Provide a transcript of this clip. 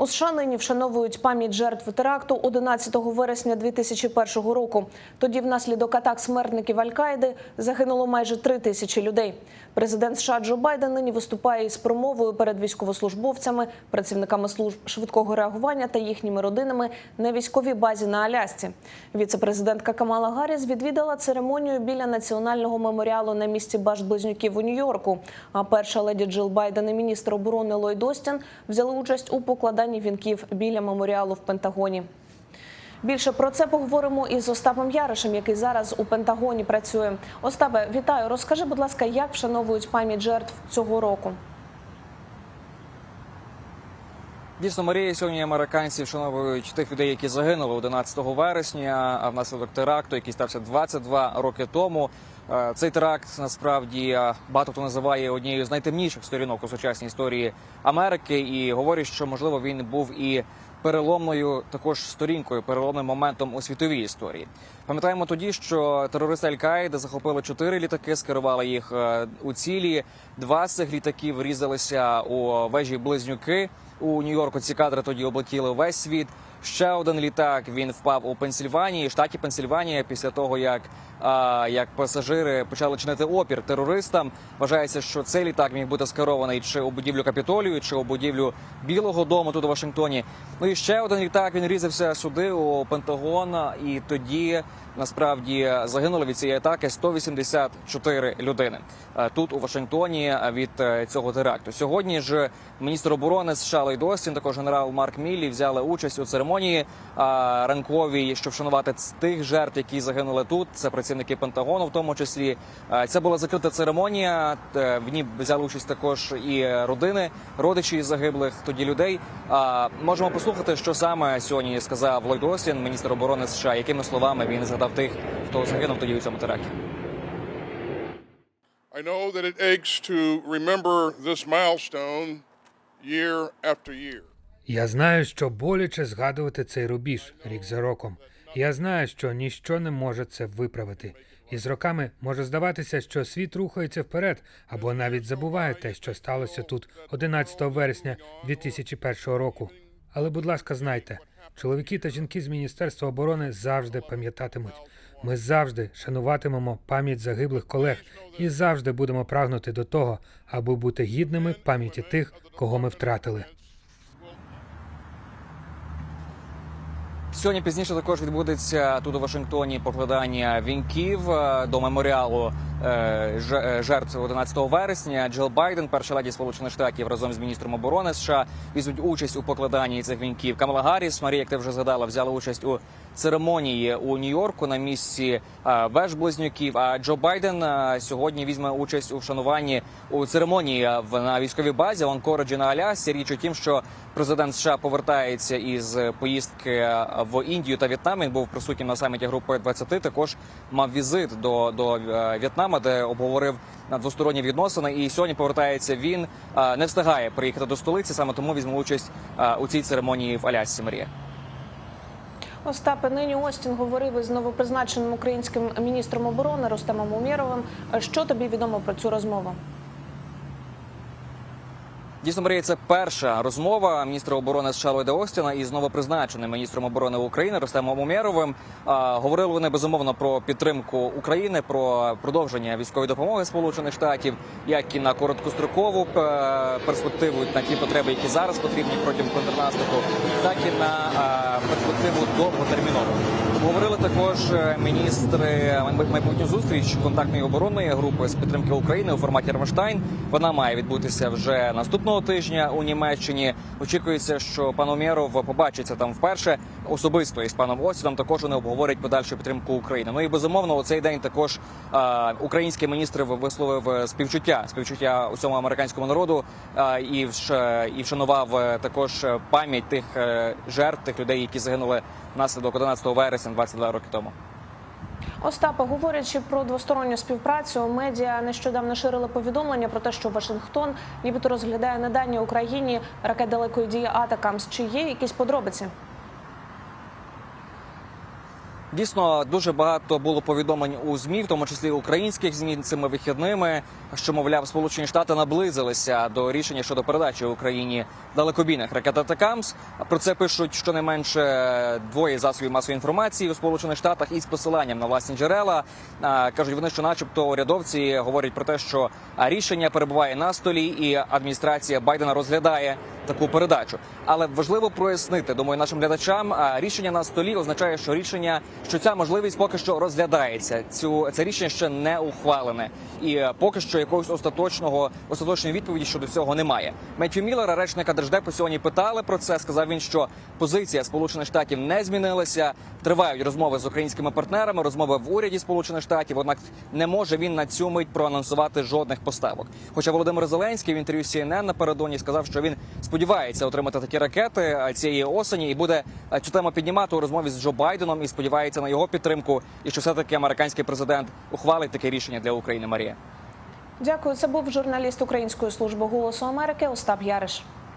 У США нині вшановують пам'ять жертв теракту 11 вересня 2001 року. Тоді внаслідок атак смертників Аль-Каїди загинуло майже три тисячі людей. Президент США Джо Байден нині виступає із промовою перед військовослужбовцями, працівниками служб швидкого реагування та їхніми родинами на військовій базі на Алясці. Віце-президентка Камала Гарріс відвідала церемонію біля національного меморіалу на місці башт близнюків у Нью-Йорку. А перша леді Джил Байден і міністр оборони Ллойд Остін взяли участь у покладанні вінків біля меморіалу в Пентагоні. Більше про це поговоримо із Остапом Яришем, який зараз у Пентагоні працює. Остапе, вітаю. Розкажи, будь ласка, як вшановують пам'ять жертв цього року? Дійсно, Марія сьогодні американці вшановують тих людей, які загинули 11 вересня, а внаслідок теракту, який стався 22 роки тому. Е, Цей теракт насправді е, багато хто називає однією з найтемніших сторінок у сучасній історії Америки, і говорять, що можливо він був і переломною також сторінкою, переломним моментом у світовій історії. Пам'ятаємо тоді, що терористи Аль-Каїди захопили чотири літаки, скерували їх е, у цілі. Два з цих літаків врізалися у вежі близнюки у Нью-Йорку. Ці кадри тоді облетіли весь світ. Ще один літак він впав у Пенсільванії, штаті Пенсільванія, після того як, а, як пасажири почали чинити опір терористам. Вважається, що цей літак міг бути скерований чи у будівлю капітолію, чи у будівлю Білого Дому тут у Вашингтоні. Ну і ще один літак він різався сюди у Пентагон. І тоді насправді загинули від цієї атаки 184 людини Е, тут у Вашингтоні від е, цього теракту. Сьогодні ж міністр оборони США Ллойд Остін, також генерал Марк Міллі взяли участь у церемонії ранковій, щоб вшанувати тих жертв, які загинули тут. Це працівники Пентагону, в тому числі. Е, Це була закрита церемонія. Е, В ній взяли участь також і родини, родичі загиблих тоді людей. Можемо послухати, що саме сьогодні сказав Ллойд Остін, міністр оборони США, якими словами він згадав тих, хто загинув тоді у цьому теракті. I know that it aches to remember this milestone year after year. Я знаю, що боляче згадувати цей рубіж рік за роком. Я знаю, що ніщо не може це виправити. І з роками може здаватися, що світ рухається вперед або навіть забуває те, що сталося тут 11 вересня 2001 року. Але, будь ласка, знайте, чоловіки та жінки з Міністерства оборони завжди пам'ятатимуть. Ми завжди шануватимемо пам'ять загиблих колег і завжди будемо прагнути до того, аби бути гідними пам'яті тих, кого ми втратили. Сьогодні пізніше також відбудеться тут у Вашингтоні покладання вінків е, до меморіалу е, е, жертв 11 вересня. Джил Байден, перша леді Сполучених Штатів, разом з міністром оборони США візьмуть участь у покладанні цих вінків. Камала Гарріс, Марія, як ти вже згадала, взяла участь у церемонії у Нью-Йорку на місці веж близнюків. А Джо Байден сьогодні візьме участь у вшануванні у церемонії в на військовій базі Онкороджі на Алясці. Річ у тім, що президент США повертається із поїздки е, в Індію та В'єтнам. Він був присутнім на саміті групи 20, Також мав візит до, до е, В'єтнама, де обговорив двосторонні відносини. І сьогодні повертається він. е, Не встигає приїхати до столиці. Саме тому візьме участь е, у цій церемонії в Алясці. Марія. Остапе, нині Остін говорив із новопризначеним українським міністром оборони Рустемом Умєровим. Що тобі відомо про цю розмову? Дійсно, Марія, це перша розмова міністра оборони США Ллойда Остіна із новопризначеним міністром оборони України Ростемом Умєровим. Говорили вони безумовно про підтримку України, про продовження військової допомоги Сполучених Штатів, як і на короткострокову е, перспективу, на ті потреби, які зараз потрібні протягом контрнаступу, так і на е, перспективу довготермінову. Говорили також е, міністри майбутню зустріч контактної оборонної групи з підтримки України у форматі Рамштайн. Вона має відбутися вже наступного тижня у Німеччині. Очікується, що пан Умєров побачиться там вперше особисто із паном Остіном. Також вони обговорять подальшу підтримку України. Ну і безумовно, у цей день також е, український міністр висловив співчуття співчуття усьому американському народу е, і і вшанував е, також пам'ять тих е, жертв, тих людей, які загинули внаслідок 11 вересня 22 роки тому. Остапе, говорячи про двосторонню співпрацю, медіа нещодавно ширили повідомлення про те, що Вашингтон нібито розглядає надання Україні ракет далекої дії Атакамс. Чи є якісь подробиці? Дійсно, дуже багато було повідомлень у змі, в тому числі українських змі цими вихідними, що мовляв, Сполучені Штати наблизилися до рішення щодо передачі Україні далекобійних ракет «Атакамс». Про це пишуть щонайменше двоє засобів масової інформації у Сполучених Штатах із посиланням на власні джерела. Кажуть вони, що, начебто, урядовці говорять про те, що рішення перебуває на столі, і адміністрація Байдена розглядає таку передачу. Але важливо прояснити, думаю, нашим глядачам. Рішення на столі означає, що рішення, що ця можливість поки що розглядається. Цю це рішення ще не ухвалене, і е, поки що якогось остаточного остаточної відповіді щодо цього немає. Меттью Міллера, речника держдепу, сьогодні питали про це. Сказав він, що позиція Сполучених Штатів не змінилася. Тривають розмови з українськими партнерами, розмови в уряді Сполучених Штатів. Однак не може він на цю мить проанонсувати жодних поставок. Хоча Володимир Зеленський в інтерв'ю CNN напередодні сказав, що він сподівається отримати такі ракети е, цієї осені і буде е, цю тему піднімати у розмові з Джо Байденом і сподівається на його підтримку. І що все таки американський президент ухвалить таке рішення для України. Марія. Дякую. Це був журналіст Української служби голосу Америки Остап Яриш.